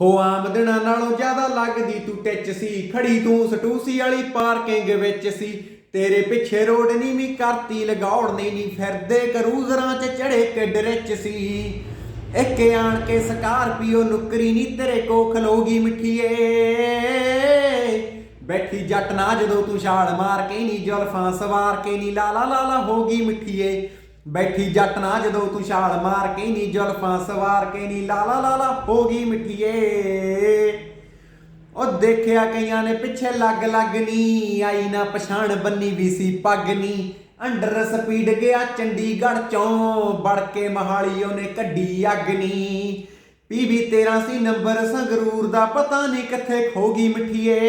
ਹੋ ਆਮਦਨਾਂ ਨਾਲੋਂ ਜ਼ਿਆਦਾ ਲੱਗਦੀ ਤੂੰ ਟਿੱਚ ਸੀ, ਖੜੀ ਤੂੰ ਸਟੂਸੀ ਵਾਲੀ ਪਾਰਕਿੰਗ ਵਿੱਚ ਸੀ। ਤੇਰੇ ਪਿੱਛੇ ਰੋਡ ਨਹੀਂ ਵੀ ਕਰਤੀ, ਲਗਾਉਣ ਨਹੀਂ ਨਹੀਂ ਫਿਰਦੇ, ਕਰੂਜ਼ਰਾਂ 'ਚ ਚੜੇ ਕਿੱਡ ਰਿਚ ਸੀ। ਇੱਕ ਆਣ ਕੇ ਸਕਾਰਪੀਓ ਨੁਕਰੀ ਨਹੀਂ ਤੇਰੇ ਕੋ ਖਲੋਗੀ ਮਿੱਠੀਏ। ਬੈਠੀ ਜੱਟ ਨਾ ਜਦੋਂ ਤੂੰ ਛਾਲ ਮਾਰ ਕੇ ਨਹੀਂ ਜ਼ੁਲਫਾਂ ਸਵਾਰ ਕੇ ਨਹੀਂ ਲਾਲਾ ਲਾਲਾ ਹੋਗੀ ਮਿੱਠੀਏ। ਬੈਠੀ ਜੱਟ ਨਾ ਜਦੋਂ ਤੂੰ ਛਾਲ ਮਾਰ ਕੇ ਨਹੀਂ ਜ਼ੁਲਫਾਂ ਸਵਾਰ ਕੇ ਨਹੀਂ ਲਾਲਾ ਲਾ ਲਾ ਲਾ ਮਿੱਠੀਏ। ਉਹ ਦੇਖਿਆ ਕਈਆਂ ਨੇ ਪਿੱਛੇ ਲੱਗ ਲੱਗ ਨੀ, ਆਈ ਨਾ ਪਛਾਣ ਬੰਨੀ ਵੀ ਸੀ ਪੱਗ ਨੀ। ਅੰਡਰ ਸਪੀਡ ਗਿਆ ਚੰਡੀਗੜ੍ਹ ਚੋਂ, ਵੜ ਕੇ ਮਹਾਲੀ ਉਹਨੇ ਕੱਢੀ ਅੱਗ ਨੀ। ਪੀਵੀ 13 ਸੀ ਨੰਬਰ ਸੰਗਰੂਰ ਦਾ, ਪਤਾ ਨਹੀਂ ਕਿੱਥੇ ਖੋ ਗਈ ਮਿੱਠੀਏ।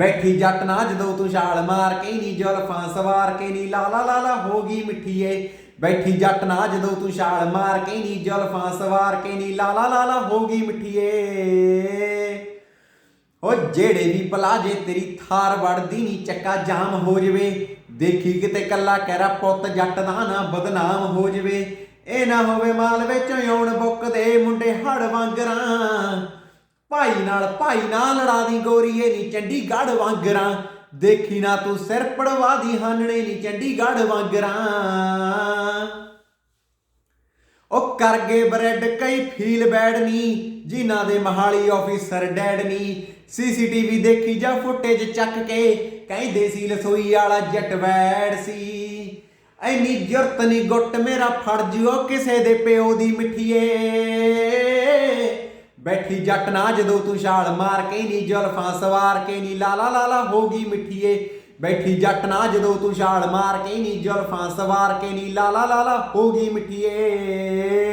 ਬੈਠੀ ਜੱਟ ਨਾ ਜਦੋਂ ਤੂੰ ਛਾਲ ਮਾਰ ਕੇ ਨਹੀਂ ਜ਼ੁਲਫਾਂ ਸਵਾਰ ਕੇ ਨਹੀਂ ਲਾ ਲਾ ਲਾ ਲਾ, ਹੋ ਗਈ ਮਿੱਠੀਏ ਬੈਠੀ ਜੱਟ ਨਾ ਜਦੋਂ ਤੂੰ ਛਾਲ ਮਾਰ ਕੇ ਨਹੀਂ ਜ਼ੁਲਫਾਂ ਸਵਾਰ ਕੇ ਨਹੀਂ ਲਾ ਲਾ ਲਾ ਲਾ, ਹੋ ਗਈ ਮਿੱਠੀਏ ਉਹ ਜਿਹੜੇ ਵੀ ਪਲਾਜੇ ਤੇਰੀ ਥਾਰ ਵੜਦੀ ਨੀ, ਚੱਕਾ ਜਾਮ ਹੋ ਜਵੇ। ਦੇਖੀ ਕਿਤੇ ਕੱਲਾ ਕਹਿਰਾ ਪੁੱਤ ਜੱਟ ਦਾ ਨਾ ਬਦਨਾਮ ਹੋ ਜਵੇ। ਇਹ ਨਾ ਹੋਵੇ ਮਾਲ ਵਿੱਚ ਆਉਣ ਬੁੱਕਦੇ ਮੁੰਡੇ ਹੜ ਵਾਂਗਰਾਂ ਭਾਈ ਨਾਲ ਭਾਈ ਨਾਲ ਲੜਾ ਦੀ ਗੋਰੀਏ ਨੀ ਚੰਡੀਗੜ੍ਹ ਵਾਂਗਰਾਂ। ਦੇਖੀ ਨਾ ਤੂੰ ਸਿਰ ਪੜਵਾ ਦੀ ਹਾਨਣੇ ਨੀ ਚੰਡੀਗੜ੍ਹ ਵਾਂਗਰਾਂ। ਉਹ ਕਰ ਗਏ ਬ੍ਰੈਡ, ਕਈ ਫੀਲ ਬੈਡ ਨਹੀਂ ਜਿਨ੍ਹਾਂ ਦੇ ਮਹਾਲੀ ਆਫੀਸਰ ਡੈਡ ਨਹੀਂ ਸੀਸੀਟੀਵੀ ਦੇਖੀ ਜਾਂ ਫੁਟੇਜ ਚੱਕ ਕੇ, ਕਹਿੰਦੇ ਸੀ ਲਸੋਈ ਵਾਲਾ ਜੱਟ ਵੈੜ ਸੀ। ਐਨੀ ਜੁਰਤ ਨਹੀਂ ਗੁੱਟ, ਮੇਰਾ ਫੜ ਜਿਓ ਕਿਸੇ ਦੇ ਪਿਓ ਦੀ ਮਿੱਠੀਏ। ਬੈਠੀ ਜੱਟ ਨਾ ਜਦੋਂ ਤੂੰ ਛਾਲ ਮਾਰ ਕੇ ਨੀ ਜ਼ੁਲਫਾਂ ਸਵਾਰ ਕੇ ਨੀ ਲਾਲਾ ਲਾਲਾ ਲਾ ਲਾ ਮਿੱਠੀਏ। ਬੈਠੀ ਜੱਟ ਨਾ ਜਦੋਂ ਤੂੰ ਛਾਲ ਮਾਰ ਕੇ ਨੀ ਜ਼ੁਲਫਾਂ ਸਵਾਰ ਕੇ ਨੀ ਲਾਲਾ ਲਾਲਾ ਲਾ ਲਾ ਮਿੱਠੀਏ।